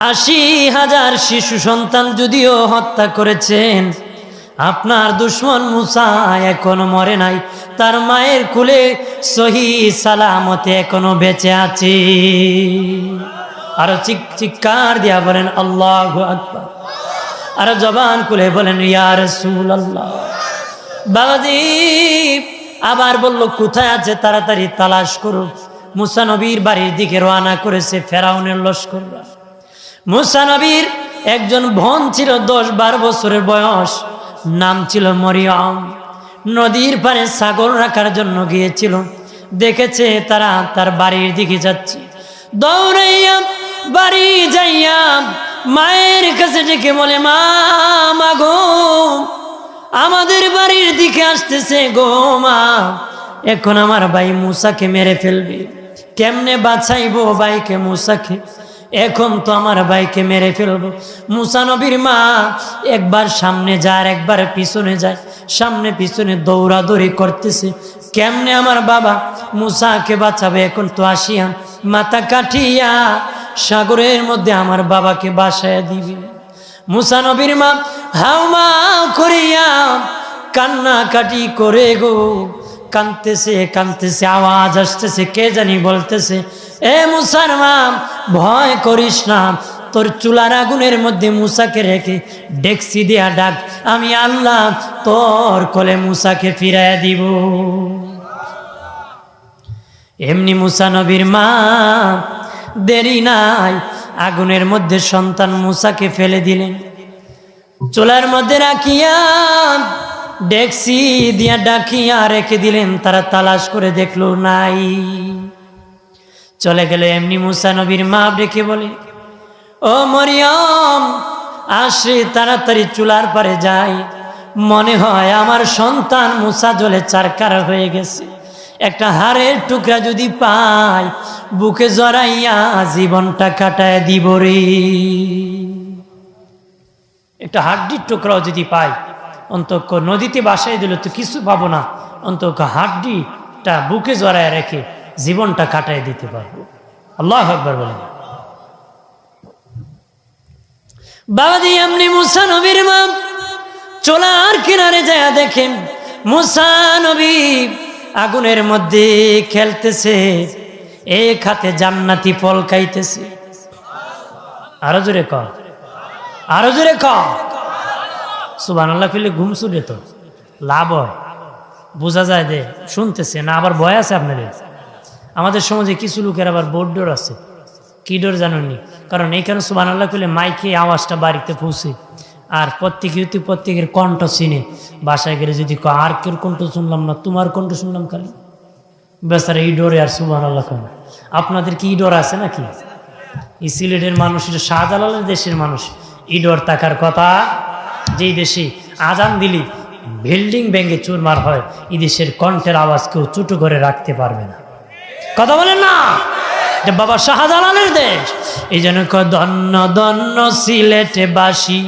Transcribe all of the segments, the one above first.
আশি হাজার শিশু সন্তান যদিও হত্যা করেছেন, আপনার দুশ্মন মুসা এখনও মরে নাই, তার মায়ের কুলে সহি সালামতে এখনও বেঁচে আছে। আরও চিৎকার দিয়া বলেন, আল্লাহ আকবার। আরও জবান কুলে বলেন ইয়ার সুল আল্লাহ বাবাজি আবার বলল, কোথায় আছে? তাড়াতাড়ি তালাশ করো। মুসা নবীর বাড়ির দিকে রওনা করেছে ফেরাউনের লস্কররা। মুসা নবীর একজন বোন ছিল দশ বারো বছরের বয়স, নাম ছিল মরিয়ম। নদীর পারে ছাগল রাখার জন্য গিয়েছিল। দেখেছে তারা তার বাড়ির দিকে যাচ্ছে। দৌড়াইয়া বাড়ি যাইয়া মায়ের কাছে ডেকে বলে, মা মাগো আমাদের বাড়ির দিকে আসতেছে গো, মা। এখন আমার ভাই মুসাকে মেরে ফেলবে। কেমনে বাঁচাইবো ভাইকে মুসাকে? এখন তো আমার ভাইকে মেরে ফেলব। মুসা নবীর মা একবার সামনে যায় একবার পিছনে যায়। সামনে পিছনে দৌড়াদৌড়ি করতেছে। কেমনে আমার বাবা মুসাকে বাঁচাবে? এখন তো আসিয়া মাথা কাঠিয়া সাগরের মধ্যে আমার বাবাকে বাসায় দিবে। মুসা নবীর মা হাউমা করিয়া কান্না কাটি করে গো। কানতেছে কানতেছে, আওয়াজ আসতেছে, কে জানি বলতেছে, এ মুসার মা ভয় করিস না, তোর চুলার আগুনের মধ্যে মুসাকে রেখে ডেকসি দেয়া ডাক, আমি আল্লাহ তোর কোলে মুসাকে ফিরাইয়া দিব। এমনি মুসা নবীর মা, দেরি নাই, আগুনের মধ্যে সন্তান মুসাকে ফেলে দিলেন। চুলার মধ্যে রাখিয়া ডেক্সি দিয়া ডাকিয়া রেখে দিলেন, তারা তালাশ করে দেখল নাই। চলে গেল এমনি মুসা নবীর মা ডেকে বলে, ও মরিয়ম, আসে তাড়াতাড়ি চুলার পারে যাই। মনে হয় আমার সন্তান মুসা জলে চারকার হয়ে গেছে। একটা হাড়ের টুকরা যদি পাই, বুকে জড়াইয়া জীবনটা কাটায় দিব রে। একটা হাড্ডির টুকরাও যদি পাই অন্তক নদীতে বাসায় দিলে তো কিছু পাবো না অন্তক হাড্ডিটা বুকে জড়ায় রেখে জীবনটা কাটায় দিতে পারব। আল্লাহ আকবর বলেন বাবাজি এমনি মুসা নবীর মা চোলার কিনারে যায় দেখেন, মুসা নবী আগুনের মধ্যে খেলতেছে, এক হাতে জান্নাতি ফল খাইতেছে। আরও জোরে ক আরও জোরে ক সুবান আল্লাহ ফিরলে ঘুম শুনে তো। লাভ হয়। বোঝা যায় যে শুনতেছে না, আবার ভয় আছে আপনাদের। আমাদের সমাজে কিছু লোকের আবার বোর্ড ডোর আছে। কি ডোর জানেননি? কারণ এইখানে সুবান আল্লাহ ফিরলে মাইকে আওয়াজটা বাড়িতে পৌঁছে। আর প্রত্যেকে যদি প্রত্যেকের কণ্ঠ চিনে। বাসায় গেলে যদি আর কেউ কণ্ঠ শুনলাম না, তোমার কণ্ঠ শুনলাম খালি? বেচারা এই ডোরে আর সুবান আল্লাহ কেন আপনাদের কি ডোর আছে নাকি? এই সিলেটের মানুষ, এটা শাহজালালের দেশের মানুষ। এই ডোর থাকার কথা যেই দেশে আজান দিলি বিল্ডিং ব্যাঙ্গে চুরমার হয়, এই দেশের কণ্ঠের আওয়াজ কেউ চুটো করে রাখতে পারবে না। কথা বলেন না? বাবা শাহজালালের দেশ। এই জন্য দন্ন দন্ন সিলেটে বাসি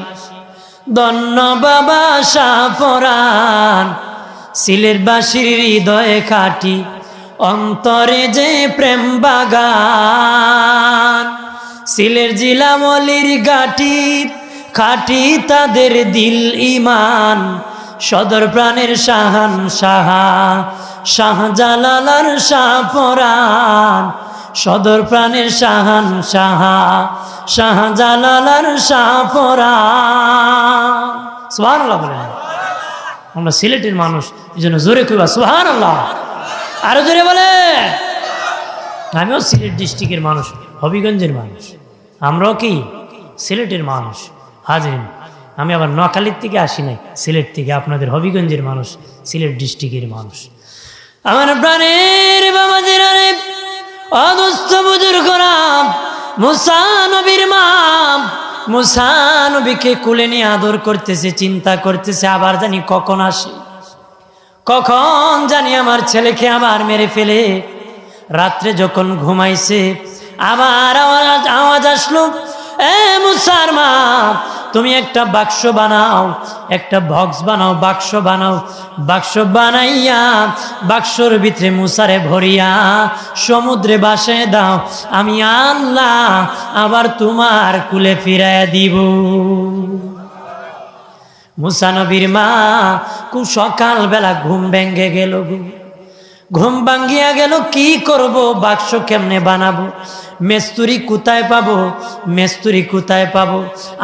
দন্ন বাবা শাহপরান সিলেট বাসির হৃদয়ে খাটি অন্তরে যে প্রেম বাগান সিলের জিলামলির গাটির খাটি তাদের দিল ইমান সদর প্রাণের শাহান সাহা, শাহজালালার শাহপরান সদর প্রাণের শাহান সাহা, শাহজালালার আল্লাহ বলেন আমরা সিলেটের মানুষ, এই জন্য জোরে কইবা সুহান আল্লাহ আরও জোরে বলে। আমিও সিলেট ডিস্ট্রিক্টের মানুষ, হবিগঞ্জের মানুষ। আমরাও কি? সিলেটের মানুষ। হাজির আমি আবার নোয়াখালীর থেকে আসি নাই, সিলেট থেকে। আপনাদের হবিগঞ্জের মানুষ, সিলেট ডিস্ট্রিক্টের মানুষ। আমার প্রাণের বাবাজির অদস্ত বুজুর করাম মুসা নবীর মা, মুসা কুলে নিয়ে আদর করতেছে, চিন্তা করতেছে, আবার জানি কখন আসে। কখন জানি আমার ছেলেকে আবার মেরে ফেলে। রাত্রে যখন ঘুমাইছে, আবার আওয়াজ আওয়াজ আসলো, এ মুসার মা তুমি একটা বাক্স বানাও, একটা বক্স বানাও, বাক্স বানাও, বাক্স বানাইয়া, বাক্সর ভিতরে মুসারে ভরিয়া, সমুদ্রে বাসে দাও, আমি আল্লাহ আবার তোমার কুলে ফিরাইয়া দিব। মুসানবীর মা কু সকালবেলা ঘুম ভেঙ্গে গেল ঘুম ভাঙ্গিয়া গেল, কি করব, বাক্স কেমনে বানাবো? মেস্তুরি কোথায় পাবো? মেস্তুরি কোথায় পাবো?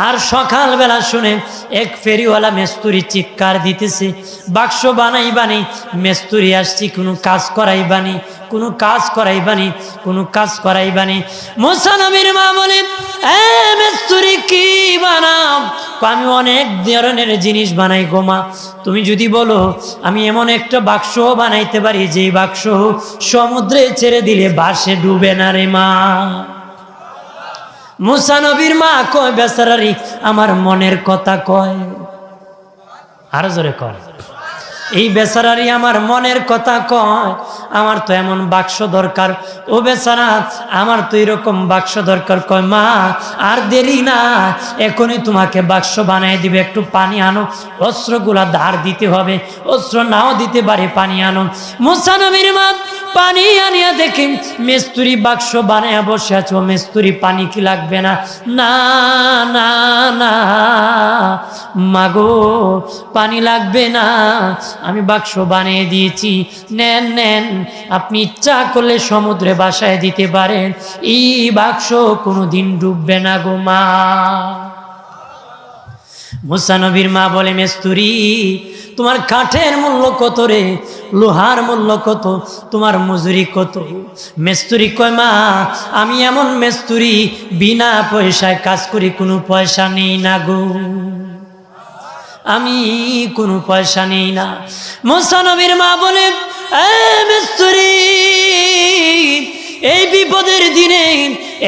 আর সকালবেলা শুনে এক ফেরিওয়ালা মেস্তুরি চিৎকার দিতেছে, বাক্স বানাই বানি, মেস্তুরি আসছি, কোনো কাজ করাই বানি, কোনো কাজ করাই বানি, কোনো কাজ করাই বানি। মোসানবীর মা বলে মেস্তুরি কি বানাম আমি অনেক ধরনের জিনিস বানাই গোমা তুমি যদি বলো, আমি এমন একটা বাক্স বানাইতে পারি যে বাক্স সমুদ্রে ছেড়ে দিলে বাসে ডুবে না রে মা। মুসানবীর মা কয় বেচারারি আমার মনের কথা কয়। আরও জোরে কয়। এই বেচারারই আমার মনের কথা কয়, আমার তো এমন বাক্স দরকার। ও বেচারা, আমার তো এরকম বাক্স দরকার। কয়, মা, আর দেরি না, এখনই তোমাকে বাক্স বানাই দিবে। একটু পানি আনো, অস্ত্রগুলা ধার দিতে হবে, অস্ত্র নাও দিতে পারে, পানি আনো। মুসানবীর মা পানি আনিয়া দেখি, মেস্তুরি বাক্স বানায় বসে আছো, মেস্তুরি পানি কি লাগবে না? না না না, মাগো, পানি লাগবে না। আমি বাক্স বানিয়ে দিয়েছি। নেন নেন, আপনি ইচ্ছা করলে সমুদ্রে বাসায় দিতে পারেন। এই বাক্স কোনো দিন ডুববে না গো মা। মুসানবীর মা বলে, মেস্তুরি, তোমার কাঠের মূল্য কত রে? লোহার মূল্য কত? তোমার মজুরি কত? মেস্তুরি কয় মা, আমি এমন মেস্তুরি, বিনা পয়সায় কাজ করি, কোনো পয়সা নেই না গো। আমি কোনো পয়সা নেই না। মোসানবীর মা বলে "এ এই বিপদের দিনে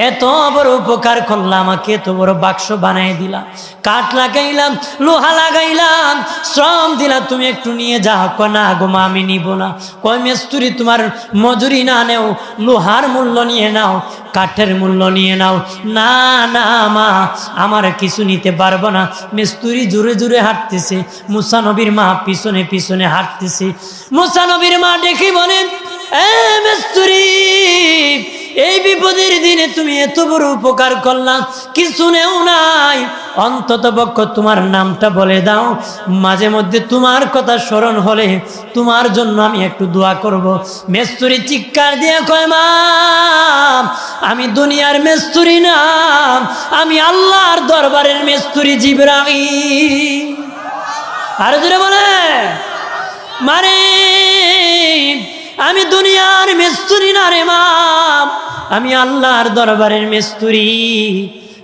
এত বড় উপকার করলাম আমাকে, এত বড় বাক্স বানাই দিলাম কাঠ লাগাইলাম, লোহা লাগাইলাম, শ্রম দিলাম তুমি একটু নিয়ে যাও। ক না গো মা, আমি নিব না। কয়, মেস্তুরি, তোমার মজুরি না নেও, লোহার মূল্য নিয়ে নাও, কাঠের মূল্য নিয়ে নাও। না না মা, আমার কিছু নিতে পারব না। মেস্তুরি জোরে জোরে হাঁটতেছে। মুসানবীর মা পিছনে পিছনে হাঁটতেছে। মুসানবীর মা দেখি বলেন এ মেস্তুরি বিপদের দিনে তুমি এত বড় উপকার করলাম কিছু নেও নাই। অন্তত পক্ষ তোমার নামটা বলে দাও। মাঝে মধ্যে তোমার কথা স্মরণ হলে তোমার জন্য আমি একটু দোয়া করব। মেস্তুরি চিৎকার দিয়ে কয়, মা, আমি দুনিয়ার মেস্তুরি না, আমি আল্লাহর দরবারের মেস্তুরি জিবরাই আর জোরে বলে মানে আমি দুনিয়ার মেস্তুরি না রে মাম আমি আল্লাহর দরবারের মেস্তুরি।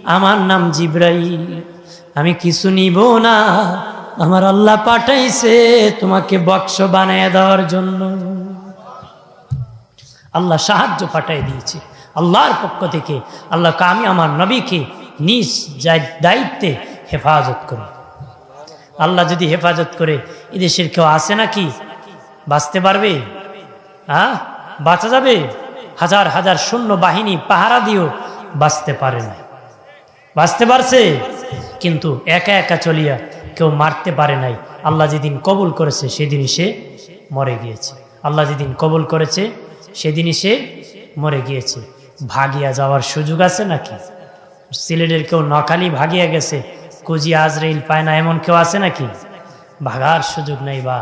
আমার নাম জিব্রাইল। আমি কিছু নিব না। আমার আল্লাহ পাঠাইছে তোমাকে বক্স বানিয়ে দেওয়ার জন্য। আল্লাহ সাহায্য পাঠাই দিয়েছে। আল্লাহর পক্ষ থেকে আল্লাহ আমি আমার নবীকে নিজ দায়িত্বে হেফাজত করি। আল্লাহ যদি হেফাজত করে, এদেশের কেউ আসে নাকি? বাঁচতে পারবে? হ্যাঁ? বাঁচা যাবে? হাজার হাজার সৈন্য বাহিনী পাহারা দিও বাঁচতে পারে না। বাঁচতে পারছে, কিন্তু একা একা চলিয়া কেউ মারতে পারে নাই। আল্লাহ যেদিন কবুল করেছে, সেদিনই সে মরে গিয়েছে। আল্লাহ যেদিন কবুল করেছে, সেদিনই সে মরে গিয়েছে। ভাগিয়া যাওয়ার সুযোগ আছে নাকি? সিলেটের কেউ নকালি ভাগিয়া গেছে, কুজি, আজরাইল পায় না এমন কেউ আছে নাকি? ভাগার সুযোগ নাই বা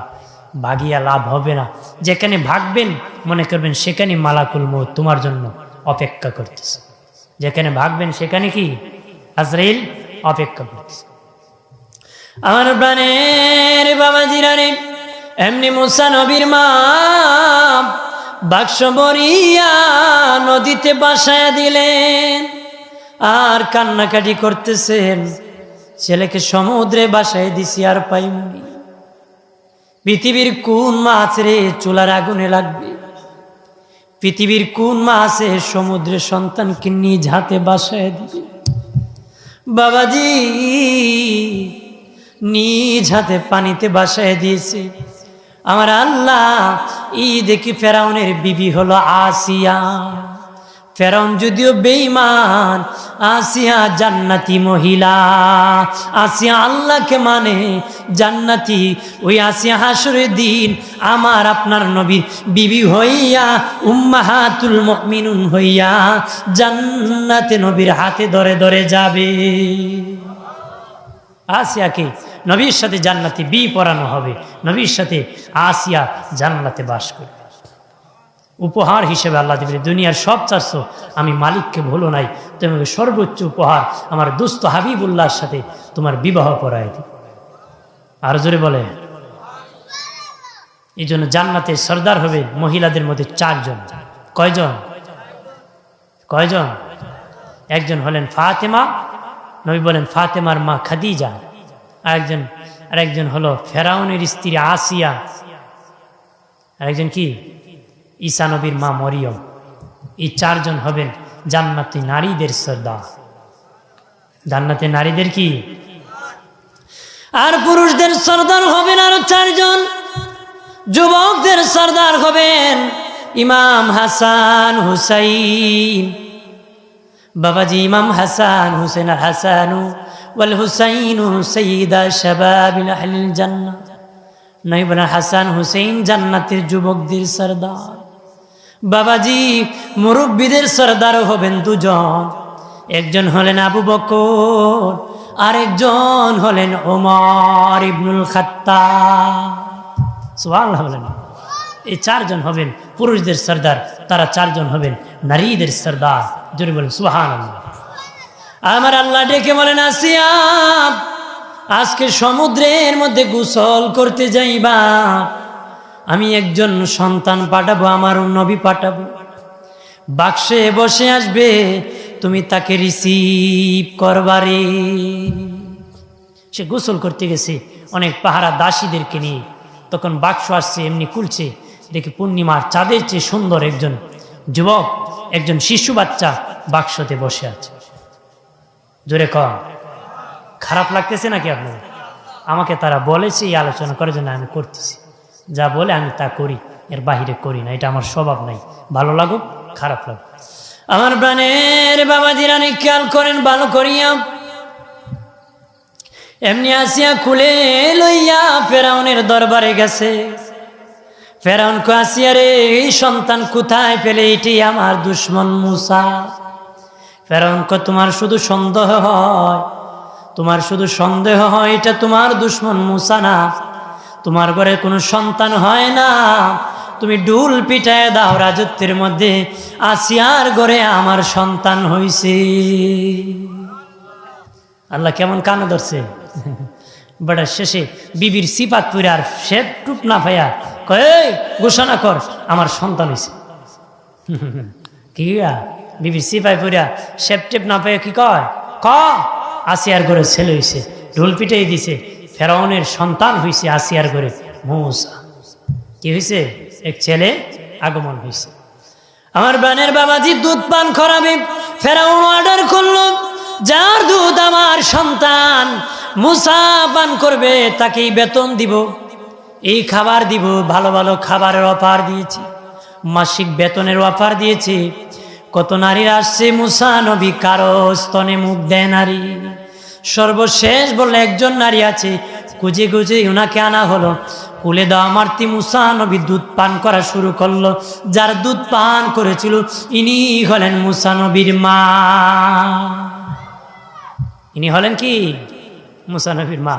ভাগিয়া লাভ হবে না। যেখানে ভাগবেন, মনে করবেন সেখানে মালাকুল মৌ তোমার জন্য অপেক্ষা করতেছে। যেখানে ভাগবেন, সেখানে কি? আজরাইল অপেক্ষা করতেছে। আমার প্রাণের বাবা জিরারে এমনি মুসা নবীর মা, বাক্স বরিয়া নদীতে বাসায় দিলেন। আর কান্নাকাটি করতেছেন, ছেলেকে সমুদ্রে বাসায় দিছি আর পাইমনি। পৃথিবীর কোন মাছ রে চুলার আগুনে লাগবে? পৃথিবীর কোন মাছে সমুদ্রের সন্তানকে নিজ হাতে বাসায় দিবে? বাবাজি, নিজ হাতে পানিতে বাসায় দিয়েছে। আমার আল্লাহ ই দেখি ফেরাউনের বিবি হলো আসিয়া। ফেরাউন যদিও বেঈমান, আসিয়া জান্নাতি মহিলা, আসিয়া আল্লাহকে মানে জান্নাতি। ওই আসিয়া হাসুরের দিন আমার আপনার নবীর বিবি হইয়া, উম্মাহাতুল মুমিনুন হইয়া জান্নাতে নবীর হাতে ধরে ধরে যাবে। আসিয়াকে নবীর সাথে জান্নাতে বি পরানো হবে, নবীর সাথে আসিয়া জান্নাতে বাস করবে। উপহার হিসেবে আল্লাহ দেবে দুনিয়ার সব চারশো আমি মালিককে ভুলো নাই তোমাকে সর্বোচ্চ উপহার আমার দুস্থ হাবিবুল্লাহর সাথে তোমার বিবাহ করায় দিই আর জোরে বলে। এই জন্য জান্নাতে সর্দার হবে মহিলাদের মধ্যে চারজন। কয়জন? কয়জন? একজন হলেন ফাতেমা, নবী বলেন ফাতেমার মা খাদিজা। আরেকজন আরেকজন হলো ফেরাউনের স্ত্রী আসিয়া। আরেকজন কি? ঈসা নবীর মা মরিয়ম। এই চারজন হবেন জান্নাতি নারীদের সর্দার। জান্নাতে নারীদের কি? আর পুরুষদের সর্দার হবেন আরও চারজন। যুবকদের সর্দার হবেন ইমাম হাসান হুসাইন। বাবাজি ইমাম হাসান হুসেন আর হাসানু ওয়াল হুসাইনু সঈদা শাবাবিল আহলিল জান্নাহ। নইবনা হাসান হুসেন জান্নাতের যুবকদের সর্দার। বাবাজি, মুরব্বীদের সর্দার হবেন দুজন। একজন হলেন আবু বকর, আরেকজন হলেন ওমর ইবনুল খাত্তা সুবহানাল্লাহ বলেন। এই চারজন হবেন পুরুষদের সর্দার, তারা চারজন হবেন নারীদের সর্দার। জোরে বলেন সুহান আমার আল্লাহ ডেকে বলেন আসিয়া আজকে সমুদ্রের মধ্যে গোসল করতে যাইবা। আমি একজন সন্তান পাঠাবো, আমার নবী পাঠাবো। বাক্সে বসে আসবে, তুমি তাকে রিসিভ করবারে সে গোসল করতে গেছে, অনেক পাহারা দাসীদেরকে নিয়ে। তখন বাক্স আসছে, এমনি খুলছে, দেখি পূর্ণিমার চাঁদের চেয়ে সুন্দর একজন যুবক, একজন শিশু বাচ্চা বাক্সতে বসে আছে। জোরে কম খারাপ লাগতেছে নাকি আপনার আমাকে তারা বলেছে, এই আলোচনা করার জন্য আমি করতেছি। যা বলে আমি তা করি, এর বাহিরে করি না, এটা আমার স্বভাব নাই। ভালো লাগুক, খারাপ লাগুক। আমার প্রাণের বাবাজির খেয়াল করেন, ভালো করিয়া। এমনি আসিয়া খুলে লইয়া ফেরাউনের দরবারে গেছে। ফেরাউন কো আসিয়া রে, এই সন্তান কোথায় পেলে? এটি আমার দুশ্মন মুসা। ফেরাউন কো তোমার শুধু সন্দেহ হয়, তোমার শুধু সন্দেহ হয়, এটা তোমার দুশ্মন মুসা না। তোমার ঘরে কোনো সন্তান হয় না। তুমি ডুল পিটায় দাও রাজত্বের মধ্যে, আসিয়ার ঘরে আমার সন্তান হইছে। আল্লাহ কেমন কানে ধরছে? বেটা শেষে বিবির সিপাত পুরে আর সে টুপ না ভাইয়া কয়ে ঘোষণা কর, আমার সন্তান হয়েছে কি বিবির সিপাই পুরিয়া সেপ টেপ না পেয়ে কি কয়? ক, আসিয়ার ঘরে ছেলে হয়েছে ঢোল পিটাই দিছে। ফেরাউনের সন্তান হয়েছে আসিয়ার ঘরে মৌসা। কি হয়েছে এক ছেলে আগমন হয়েছে আমার বানের বাবাজি দুধ পান করাবে, ফেরাউন অর্ডার করল, যার দুধ আমার সন্তান মুসা পান করবে, তাকেই বেতন দিব। এই খাবার দিব, ভালো ভালো খাবারের অফার দিয়েছি, মাসিক বেতনের অফার দিয়েছি। কত নারীরা আসছে মুসা, নবী কারও স্তনে মুখ দেয় নারী। সর্বশেষ বললে একজন নারী আছে, খুঁজে খুঁজে ওনাকে আনা হলো। কুলে দেওয়া মারতি মুসা নবী দুধ পান করা শুরু করল। যার দুধ পান করেছিল, ইনি হলেন মুসা নবীর মা। ইনি হলেন কি? মুসা নবীর মা।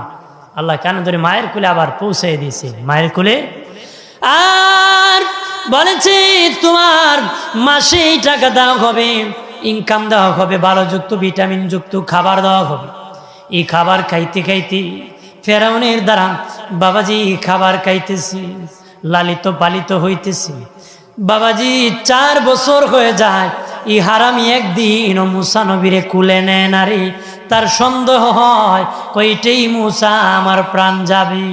আল্লাহ কেন ধরে মায়ের কুলে আবার পৌঁছে দিয়েছে। মায়ের কুলে আর বলেছে, তোমার মাসেই টাকা দেওয়া হবে ইনকাম দেওয়া হবে ভালো যুক্ত ভিটামিন যুক্ত, খাবার দেওয়া হবে। এই খাবার খাইতে খাইতে ফেরাউনের দ্বারা, বাবাজি খাবার খাইতেছি, লালিত পালিত হইতেছি। বাবাজি চার বছর হয়ে যায়, ই হারামি একদিন ও মুসা নবীরে কুলে নেয় নারী তার সন্দেহ হয়, কইটেই মুসা আমার প্রাণ যাবে।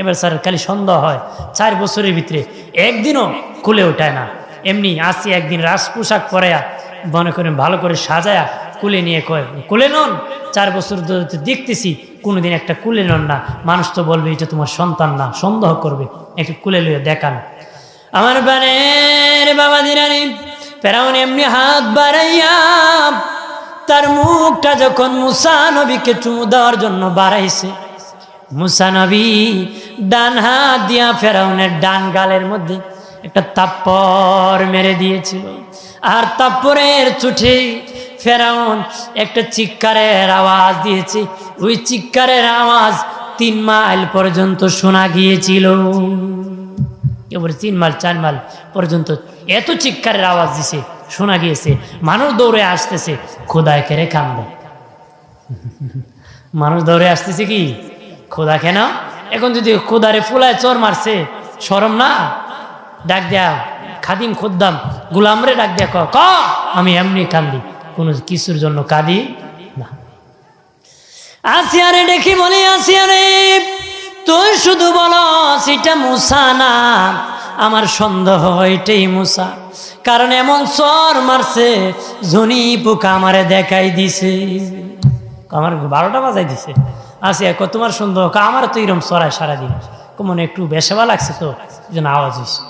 এবার স্যার, খালি সন্দেহ হয়, চার বছরের ভিতরে একদিনও খুলে ওঠায় না। এমনি আসি একদিন রাস পোশাক পরায়া মনে করেন ভালো করে সাজায়া কুলে নিয়ে কয়, কুলে নন? চার বছর ধরে দেখতেছি, কোনোদিন একটা কুলে নন না। মানুষ তো বলবে, এটা তোমার সন্তান না, সন্দেহ করবে। একটু কুলে লইয়া দেখান। আমার বানের বাবা দিরানি, ফেরাউন এমনি হাত বাড়াইয়া তার মুখটা যখন মুসা নবীকে চুমু দেওয়ার জন্য বাড়াইছে, মুসা নবী ডান হাত দিয়া ফেরাউনের ডান গালের মধ্যে একটা তাপ্পর মেরে দিয়েছিল। আর তাপ্পরের চুঠে ফেরাউন একটা চিৎকারের আওয়াজ দিয়েছে। ওই চিৎকারের আওয়াজ তিন মাইল পর্যন্ত শোনা গিয়েছিল। এবারে তিন মাইল, চার মাইল পর্যন্ত এত চিৎকারের আওয়াজ দিছে, শোনা গিয়েছে। মানুষ দৌড়ে আসতেছে, খোদায় কেড়ে কান্দে মানুষ দৌড়ে আসতেছে কি? খোদা কেন? এখন যদি খোদারে ফুলায় চর মারছে সরম না? ডাক দেয়া, খাদিম খুদ্দাম গুলামরে ডাক দেয়া, ক আমি এমনি কান্দি কোনো কিছুর জন্য কাঁদি না। আসিয়ারে দেখি বলে, আসিয়ারে, তুই শুধু বলো, সেটা মুসা না? আমার সন্দেহ এটাই মুসা। কারণ এমন সর মারছে, ঝুনি পোকা আমারে দেখাই দিছে। আমার বারোটা বাজাই দিছে। আসিয়া কত তোমার সন্দেহ, কা আমার তো এরম সরাই সারাদিন। মনে একটু বেশাবা লাগছে তো জন্য আওয়াজ হয়েছে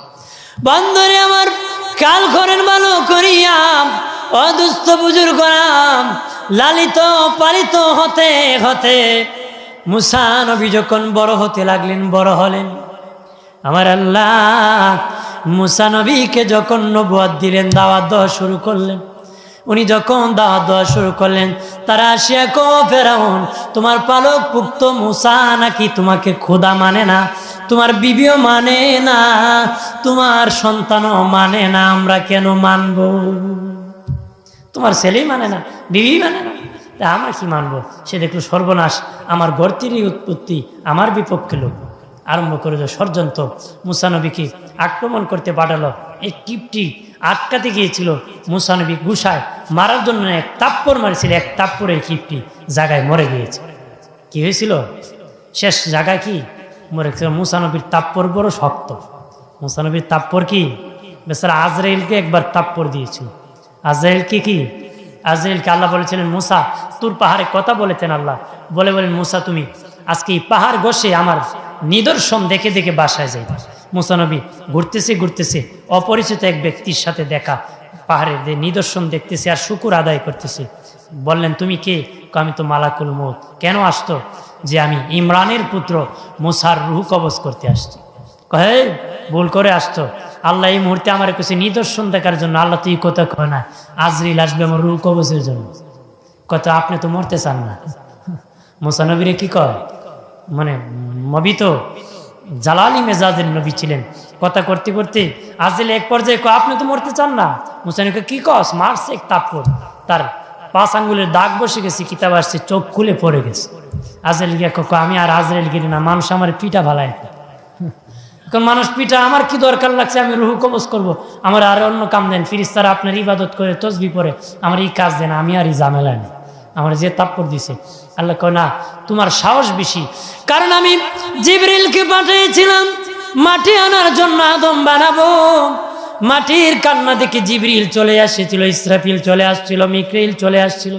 বন্ধরে আমার কাল করেন ভালো করিয়াম অদুস্থ বুজুর লালিত, পালিত হতে হতে মুসা নবী যখন বড় হতে লাগলেন, বড় হলেন। আমার আল্লাহ, মুসা নবীকে যখন নবুয়াদ দিলেন, দাওয়াত দেওয়া শুরু করলেন। উনি যখন দাওয়াত দেওয়া শুরু করলেন, তারা আসিয়া কো ফেরাউন, তোমার পালক পুক্ত মুসা নাকি তোমাকে খোদা মানে না? তোমার বিবিও মানে না? তোমার সন্তানও মানে না? আমরা কেন মানব? তোমার ছেলেই মানে না, বিবি মানে না। তা আমরা কি মানবো? সে দেখল সর্বনাশ, আমার গর্তিরই উৎপত্তি, আমার বিপক্ষে লোক। আরম্ভ করে যে ষড়যন্ত্র। মুসানবীকে আক্রমণ করতে পাঠালো। এই টিপটি আটকাতে গিয়েছিল মুসানবী গুসায়। মারার জন্য এক তাপ্পর মারেছিল, এক তাপ্পরে কিপটি জায়গায় মরে গিয়েছে। কি হয়েছিল? শেষ জায়গায় কি? মরে গেছিল মুসানবীর তাপ্পর বড় শক্ত। মুসানবীর তাপ্পর কি? বেচারা আজরাইলকে একবার তাপ্পর দিয়েছিল। আজরাইলকে কি কি? আজরাইলকে আল্লাহ বলেছিলেন, মুসা, তোর পাহাড়ে কথা বলেছেন আল্লাহ। বলে বলেন, মুসা, তুমি আজকে এই পাহাড় বসে আমার নিদর্শন দেখে দেখে বাসায় যাই। মুসানবী ঘুরতেছে ঘুরতেছে। অপরিচিত এক ব্যক্তির সাথে দেখা। পাহাড়ের যে নিদর্শন দেখতেছে আর শুকুর আদায় করতেছে। বললেন, তুমি কে? আমি তো মালাকুল মত কেন আসতো যে আমি ইমরানের পুত্র মুসার রুহ কবজ করতে আসছি। কহে ভুল করে আসতো আল্লাহ এই মুহূর্তে আমার কাছে নিদর্শন দেখার জন্য আল্লাহ তুই কথা কয় না। আজরিল আসবে আমার রুহ কবজের জন্য। কত আপনি তো মরতে চান না। মুসানবীরে কি কয়? মানে নবী তো জালালি মেজাজের নবী ছিলেন। কথা করতে করতে আজিল এক পর্যায়ে আপনি তো মরতে চান না। মুসানিকে কি কস? মারছে এক তাপ্পর তার পাঁচ আঙ্গুলের দাগ বসে গেছে কিতাব আসছে চোখ খুলে পড়ে গেছে। আজরাইল গিয়ে কয়, আমি আর আজরাইল গিরি না মানুষ আমার পিঠা ভালায় এখন মানুষ পিঠা, আমার কি দরকার লাগছে? আমি রুহু কবজ করব। আমার আর অন্য কাম দেন। ফিরিস্তারা আপনার ইবাদত করে তসবি পরে আমার এই কাজ দেন, আমি আর এই ঝামেলা নেই। আমার যে তাপ্পর দিছে। আল্লাহ কয়, না, তোমার সাহস বেশি। কারণ আমি জিবরিলকে পাঠিয়েছিলাম। মাটি আনার জন্য আদম বানাবো। মাটির কান্না দেখে জিবরিল চলে আসছিল, ইসরাফিল চলে আসছিল, মিক্রিল চলে আসছিল।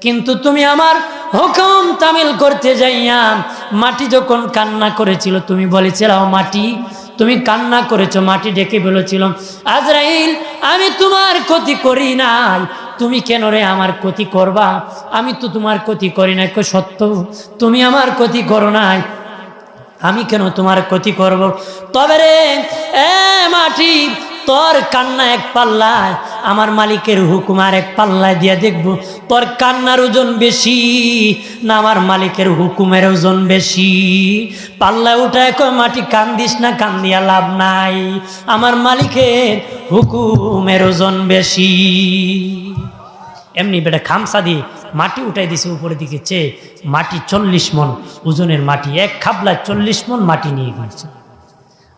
কিন্তু তুমি আমার হুকুম তামিল করতে যাইয়া মাটি যখন কান্না করেছিল, তুমি বলেছিল মাটি। তুমি কান্না করেছ, মাটি ডেকে বলেছিল, আজরাইল, আমি তোমার ক্ষতি করি নাই। তুমি কেন রে আমার ক্ষতি করবা? আমি তো তোমার ক্ষতি করি নাই সত্য? তুমি আমার ক্ষতি করো নাই। আমি কেন তোমার ক্ষতি করব? তবে রে, এ মাটি তোর কান্না এক পাল্লায়, আমার মালিকের হুকুম আর এক পাল্লায় দিয়ে দেখব, তোর কান্নার ওজন বেশি না আমার মালিকের হুকুমের ওজন বেশি। পাল্লায় উঠায় কয়, মাটি কান্দিস না, কান্দিয়া লাভ নাই, আমার মালিকের হুকুমের ওজন বেশি। এমনি বেটা খামসা দিয়ে মাটি উঠাই দিছে উপরের দিকে, চেয়ে মাটি চল্লিশ মন, ওজনের মাটি, এক খাবলায় চল্লিশ মন মাটি নিয়ে গিয়েছে।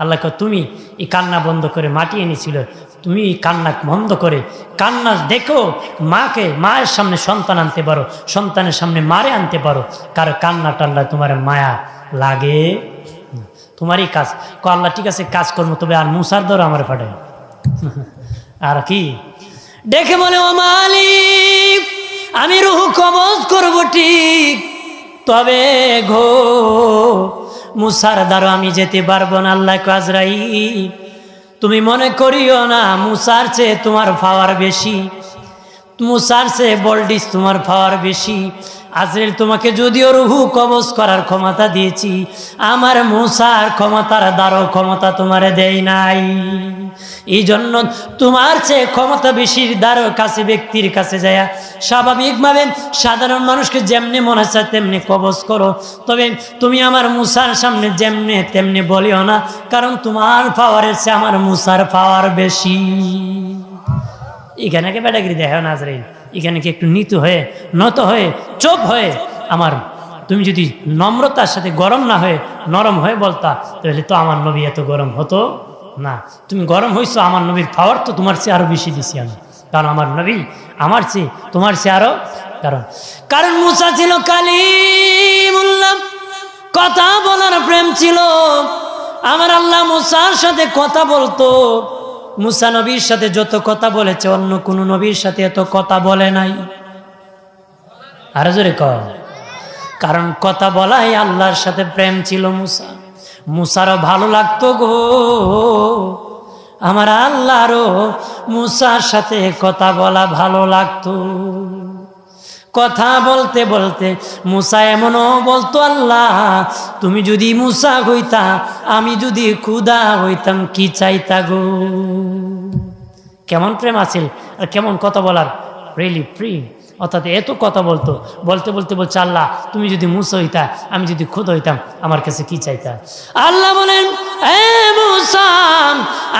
আল্লাহ তুমি এই কান্না বন্ধ করে মাটি এনেছিল। তুমি এই কান্না বন্ধ করে কান্না দেখো, মাকে, মায়ের সামনে সন্তান আনতে পারো, সন্তানের সামনে মারে আনতে পারো। কারও কান্না টান্না তোমার মায়া লাগে। তোমারই কাজ। ক আল্লাহ, ঠিক আছে, কাজ করব, তবে আর মুসার ধরো আমার ফাটাই আর কি? দেখে বলে, ও মালিক, আমি রুহু কবজ করব ঠিক, তবে ঘো মুসার দ্বারা আমি যেতে পারব না, আল্লাহ কাজরাই তুমি মনে করিও না মুসার চেয়ে তোমার ফাওয়ার বেশি? মুসার চেয়ে বল্ডিস তোমার ফাওয়ার বেশি? আজরেল তোমাকে যদিও রুহু কবজ করার ক্ষমতা দিয়েছি, আমার মুসার ক্ষমতার দ্বারও ক্ষমতা তোমারে দেই নাই। এই জন্য তোমার চেয়ে ক্ষমতা বেশির দ্বারও কাছে, ব্যক্তির কাছে যায় স্বাভাবিকভাবে সাধারণ মানুষকে যেমনি মনে চায় তেমনি কবজ করো। তবে তুমি আমার মুসার সামনে যেমনি তেমনি বলিও না, কারণ তোমার পাওয়ারের চেয়ে আমার মুসার পাওয়ার বেশি। এখানে কে বেটাগিরি দেখো নাজরিন এখানে কি একটু নিতু হয়ে, নত হয়ে, চোপ হয়ে আমার, তুমি যদি নম্রতার সাথে গরম না হয়ে, নরম হয়ে বলতা, তাহলে তো আমার নবী এত গরম হতো না। তুমি গরম হয়েছো আমার নবীর পাওয়ার তো তোমার চেয়ে আরও বেশি দিছি আমি। কারণ আমার নবী আমার চেয়ে, তোমার চেয়ে আরও, কারণ। কারণ মুসা ছিল কালিমুল্লাহ, কথা বলার প্রেম ছিল। আমার আল্লাহ মুসার সাথে কথা বলতো। মুসা নবীর সাথে যত কথা বলেছে, অন্য কোন নবীর সাথে এত কথা বলে নাই। আরও জোরে কর কারণ কথা বলাই আল্লাহর সাথে প্রেম ছিল মুসা। মুসারও ভালো লাগতো গো। আমার আল্লাহরও মুসার সাথে কথা বলা ভালো লাগতো। কথা বলতে বলতে মুসা এমনও বলতো, আল্লাহ, তুমি যদি মুসা হইতা, আমি যদি ক্ষুদা হইতাম, কি চাইতা গো? কেমন প্রেম আছিল আর কেমন কথা বলার? রিয়েলি ফ্রি অর্থাৎ এত কথা বলতো। বলতে বলতে বলছে, আল্লাহ, তুমি যদি মুসা হইতা, আমি যদি খুদ হইতাম, আমার কাছে কি চাইতা? আল্লাহ বলেন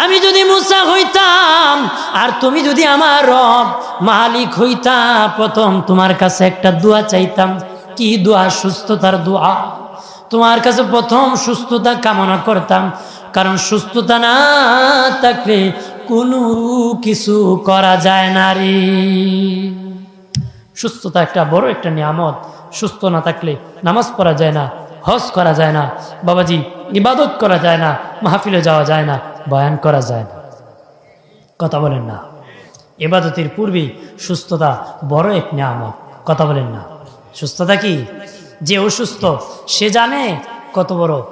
আমি যদি মুসা হইতাম আর তুমি যদি আমার রব মালিক হইতা, প্রথম তোমার কাছে একটা দোয়া চাইতাম। কি দোয়া? সুস্থতার দোয়া। তোমার কাছে প্রথম সুস্থতা কামনা করতাম। কারণ সুস্থতা না থাকলে কোনো কিছু করা যায় না রে। সুস্থতা একটা বড় একটা নিয়ামত। সুস্থ না থাকলে নামাজ পড়া যায় না, হজ করা যায় না, বাবাজি, ইবাদত করা যায় না, মাহফিলে যাওয়া যায় না, বয়ান করা যায় না। কথা বলেন না। এবাদতের পূর্বেই সুস্থতা বড় এক নিয়ামত, কথা বলেন না। সুস্থতা কি? যে অসুস্থ, সে জানে কত বড়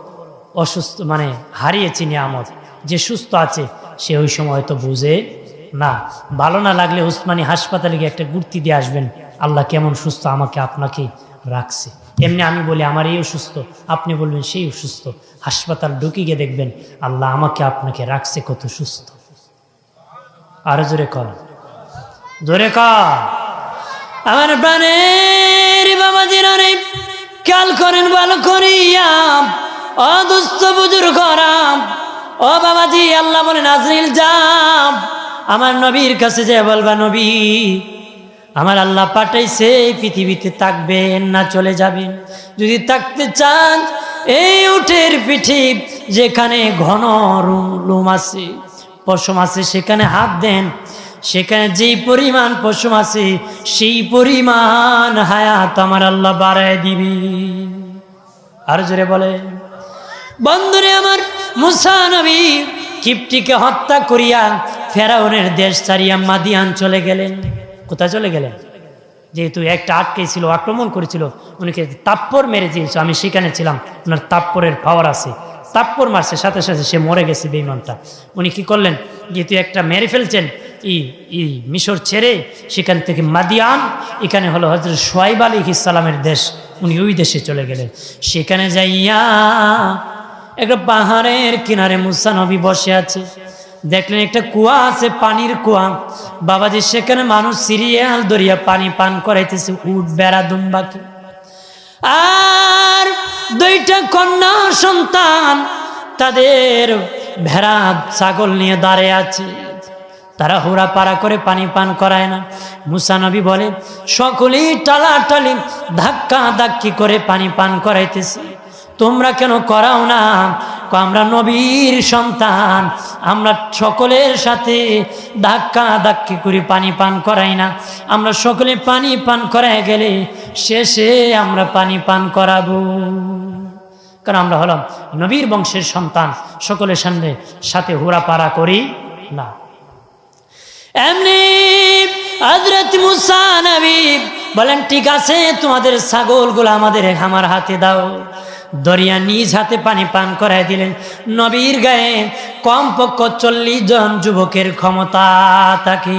অসুস্থ মানে হারিয়েছে নিয়ামত। যে সুস্থ আছে, সে ওই সময় তো বুঝে না। ভালো না লাগলে উসমানী হাসপাতালে গিয়ে একটা গুর্তি দিয়ে আসবেন, আল্লাহ কেমন সুস্থ, আমাকে আপনাকে রাখছে। এমনি আমি বলি, আমার এই অসুস্থ। আপনি বলবেন, সেই অসুস্থ। হাসপাতাল ঢুকে গিয়ে দেখবেন, আল্লাহ আমাকে আপনাকে রাখছে কত সুস্থ। আরও জোরে কর। জোরে কর। আমার প্রাণের বাবাজির অনেক খেয়াল করেন, ভালো করিয়া অদুস্থ বুজুর করাম ও বাবাজি আল্লাহ বলেন, আজরিল যাম আমার নবীর কাছে যে বলবা, নবী, আমার আল্লাহ পাঠাইছে, পৃথিবীতে থাকবেন না, চলে যাবেন। যদি থাকতে চান, এই উঠের পিঠে যেখানে ঘন রুম লোম আছে পশম আছে, সেখানে হাত দেন। সেখানে যেই পরিমাণ পশম আছে, সেই পরিমাণ হায়াত আমার আল্লাহ বাড়ায় দিবি। আর জোরে বলে বন্ধুরে আমার মুসা নবী কিপটিকে হত্যা করিয়া ফেরাউনের দেশ ছাড়িয়া মাদিয়ান চলে গেলেন। কোথায় চলে গেলেন? যেহেতু একটা আটকে ছিল, আক্রমণ করেছিল, উনিকে তাপ্পর মেরে দিয়েছে, আমি সেখানে ছিলাম, ওনার তাপ্পরের পাওয়ার আছে। তাপ্পর মারছে, সাথে সাথে সে মরে গেছে বেইমানটা। উনি কি করলেন? যেহেতু একটা মেরে ফেলছেন, ই ই মিশর ছেড়ে সেখান থেকে মাদিয়ান, এখানে হলো হজরত সোয়াইব আলী ইসালামের দেশ, উনি ওই দেশে চলে গেলেন। সেখানে যাইয়া একটা পাহাড়ের কিনারে মুসা নবী বসে আছে। দেখলেন একটা কুয়া আছে, পানির কুয়া। বাবাজি, সেখানে মানুষ সিরিয়াল দরিয়া পানি পান করাইতেছে উঠ বেড়া দুম্বাকে আর দুইটা কন্যা সন্তান, তাদের ভেড়া, ছাগল নিয়ে দাঁড়িয়ে আছে। তারা হুড়া পাড়া করে পানি পান করায় না। মুসানবী বলে, সকলেই টালাটালি ধাক্কা ধাক্কি করে পানি পান করাইতেছে। তোমরা কেন করাও না? আমরা নবীর সন্তান। আমরা সকলের সাথে ধাক্কা ধাক্কি করে, পানি পান করাই না। আমরা সকলে পানি পান করায় গেলে শেষে আমরা পানি পান করাবো। কারণ আমরা হলাম নবীর বংশের সন্তান। সকলের সামনে, সাথে হুড়া পাড়া করি না। এমনি মুসা নবী বলেন, ঠিক আছে, তোমাদের ছাগলগুলো আমাদের আমার হাতে দাও। দরিয়া নিজ হাতে পানি পান করাই দিলেন। নবীর গায়ে কমপক্ষ চল্লিশ জন যুবকের ক্ষমতা তাকে।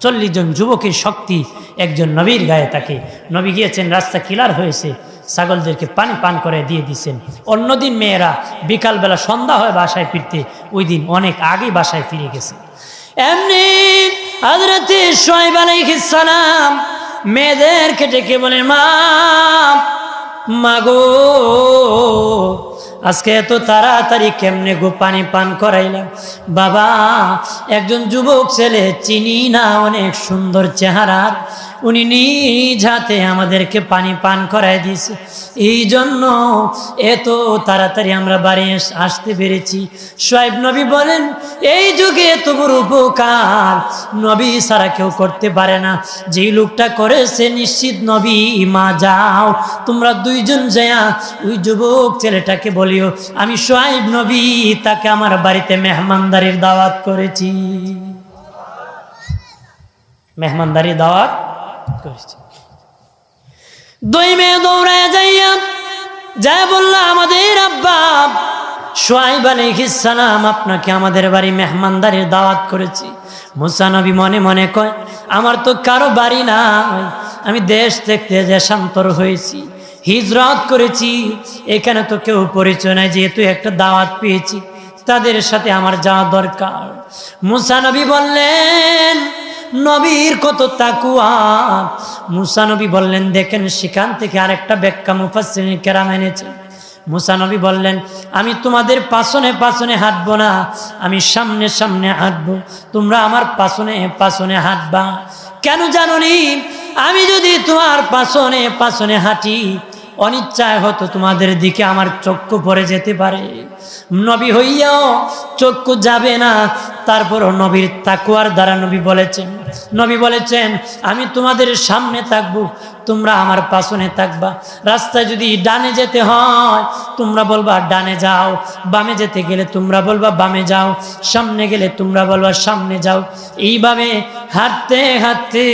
চল্লিশ জন যুবকের শক্তি একজন নবীর গায়ে তাকে। নবী গিয়েছেন, রাস্তা কিলার হয়েছে। ছাগলদেরকে পানি পান করে দিয়ে দিচ্ছেন অন্যদিন মেয়েরা বিকালবেলা সন্ধ্যা হয় বাসায় ফিরতে। ওই দিন অনেক আগে বাসায় ফিরে গেছে। এমনি হজরতে সোহেব আলাইহিস সালাম মেয়েদেরকে ডেকে বলেন মা মাগো, আজকে এত তাড়াতাড়ি কেমনে গো পানি পান করাইলাম? বাবা, একজন যুবক ছেলে, চিনি না, অনেক সুন্দর চেহারার। উনি নিজ হাতে আমাদেরকে পানি পান করাই দিয়েছে। এই জন্য এত তাড়াতাড়ি আমরা বাড়ি আসতে পেরেছি। সোয়েব নবী বলেন, এই যুগে এত বড় উপকার নবী ছাড়া কেউ করতে পারে না। যেই লোকটা করেছে, নিশ্চিত নবী, মা যাও। তোমরা দুইজন যায়া ওই যুবক ছেলেটাকে বলিও, আমি সোয়াইব নবী, তাকে আমার বাড়িতে মেহমানদারির দাওয়াত করেছি মেহমানদারি দাওয়াত দুই মেয়ে দৌড়ায় যাইয়া আমাদের আব্বা আলাইহিসসালাম আপনাকে আমাদের বাড়ি দাওয়াত করেছি। মুসানবী মনে মনে কয়, আমার তো কারও বাড়ি নাই, আমি দেশ দেখতে দেশান্তর হয়েছি, হিজরত করেছি, এখানে তো কেউ পরিচয় নাই, যেহেতু একটা দাওয়াত পেয়েছি, তাদের সাথে আমার যাওয়া দরকার। মুসা নবী বললেন নবীর কত তাকুয়া। মুসা নবী বললেন, দেখেন, সেখান থেকে আরেকটা ব্যাখ্যা মুফাসিনী কেরাম এনেছেন মুসা নবী বললেন, আমি তোমাদের পাশনে পাশনে হাঁটবো না, আমি সামনে সামনে হাঁটবো। তোমরা আমার পাশনে পাশনে হাঁটবা। কেন জানোনি? আমি যদি তোমার পাশনে পাশনে হাঁটি অনিচ্ছায় হতো তোমাদের দিকে আমার চক্ষু পড়ে যেতে পারে। নবী হইয়াও চক্ষু যাবে না। তারপরও নবীর তাকুয়ার দ্বারা নবী বলেছেন নবী বলেছেন, আমি তোমাদের সামনে থাকব, তোমরা আমার পাশনে থাকবা। রাস্তায় যদি ডানে যেতে হয়, তোমরা বলবা, ডানে যাও। বামে যেতে গেলে তোমরা বলবা, বামে যাও। সামনে গেলে তোমরা বলবা, সামনে যাও। এইভাবে হাঁটতে হাঁটতে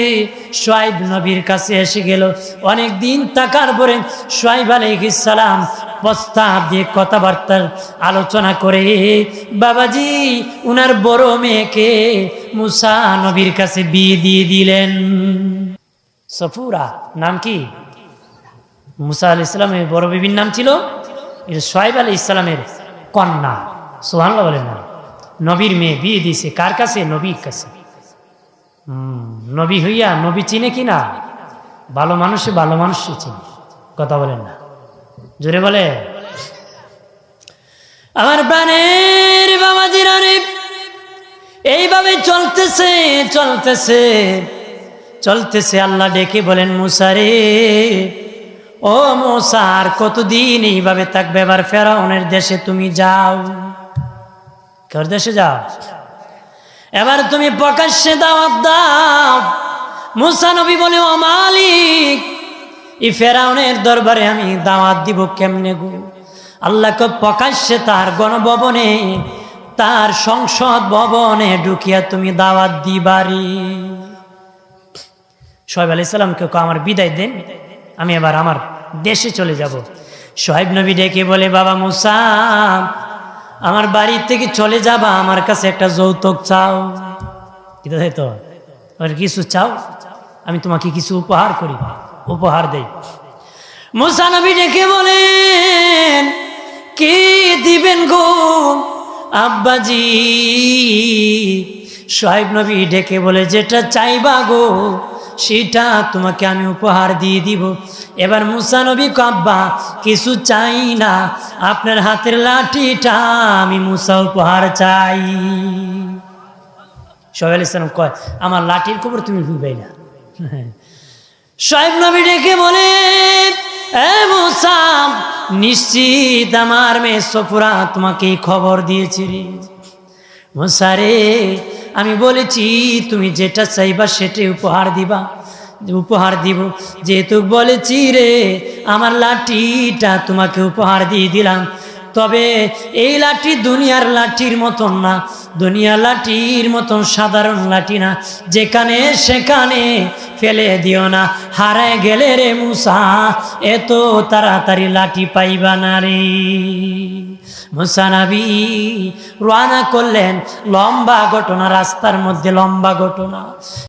সোয়াইব নবীর কাছে এসে গেল। অনেক দিন তাকার পরে সোয়াইব সালাম প্রস্তাব দিয়ে কথাবার্তার আলোচনা করে, বাবাজি, উনার বড় মেয়েকে মুসা নবীর কাছে বিয়ে দিয়ে দিলেন। সফুরা, নাম কি? মুসা আলি ইসলামের বড় বিবির নাম ছিল? এটা সোহাইব আলী ইসলামের কন্যা। সোহানলা বলেন নবীর মেয়ে বিয়ে দিয়েছে কার কাছে? নবীর কাছে। নবী হইয়া নবী চিনে কি না? ভালো মানুষে ভালো মানুষই চিনে। কথা বলেন না। জোরে বলে। আমার প্রাণের বাবাজির অনেক এইভাবে চলতেছে চলতেছে চলতেছে আল্লাহ ডেকে বলেন মুসারে ও মোসার কতদিন এইভাবে থাকবে? এবার ফেরাউনের দেশে তুমি যাও। কার দেশে যাও? এবার তুমি প্রকাশ্যে দাওয়াত দাও। মুসা নবী বলে, ও মালিক, এই ফেরাউনের দরবারে আমি দাওয়াত দিব কেমনে গো? আল্লাহকে প্রকাশ্যে তার গণভবনে, তার সংসদ ভবনে ঢুকিয়া তুমি দাওয়াত দিবারি। সোহেব আলি সাল্লামকে আমার বিদায় দেন, আমি এবার আমার দেশে চলে যাব। সোহেব নবী ডেকে বলে, বাবা মুসা আমার বাড়ির থেকে চলে যাবা, আমার কাছে একটা যৌতুক চাও। তাই তো কিছু চাও? আমি তোমাকে কিছু উপহার করি, উপহার দেই। মুসা নবী ডেকে বলেন, কি দিবেন গো আব্বাজি? সোহেব নবী ডেকে বলে, যেটা চাইবা গো সেটা তোমাকে আমি উপহার দিয়ে দিব। এবার মুসা নবী কাব্বা কিছু চাই না। আপনার হাতের লাঠিটা আমি মুসা উপহার চাই। সোহেব ইসলাম কয়, আমার লাঠির খবর তুমি ভুলবে না। সাহেব নবী ডেকে বলে নিশ্চিত আমার মেয়ে সফুরা তোমাকে খবর দিয়েছি রে। মুসারে আমি বলেছি, তুমি যেটা চাইবা সেটাই উপহার দিবা। উপহার দিব। যেহেতু বলেছি রে, আমার লাঠিটা তোমাকে উপহার দিয়ে দিলাম। তবে এই লাঠি দুনিয়ার লাঠির মতন না। দুনিয়া লাঠির মতন সাধারণ লাঠি না। যেখানে সেখানে ফেলে দিও না। হারায় গেলে রে মুসা, এত তাড়াতাড়ি লাঠি পাইবা না রে। মুসানাবি রানা করলেন লম্বা ঘটনা, রাস্তার মধ্যে লম্বা ঘটনা।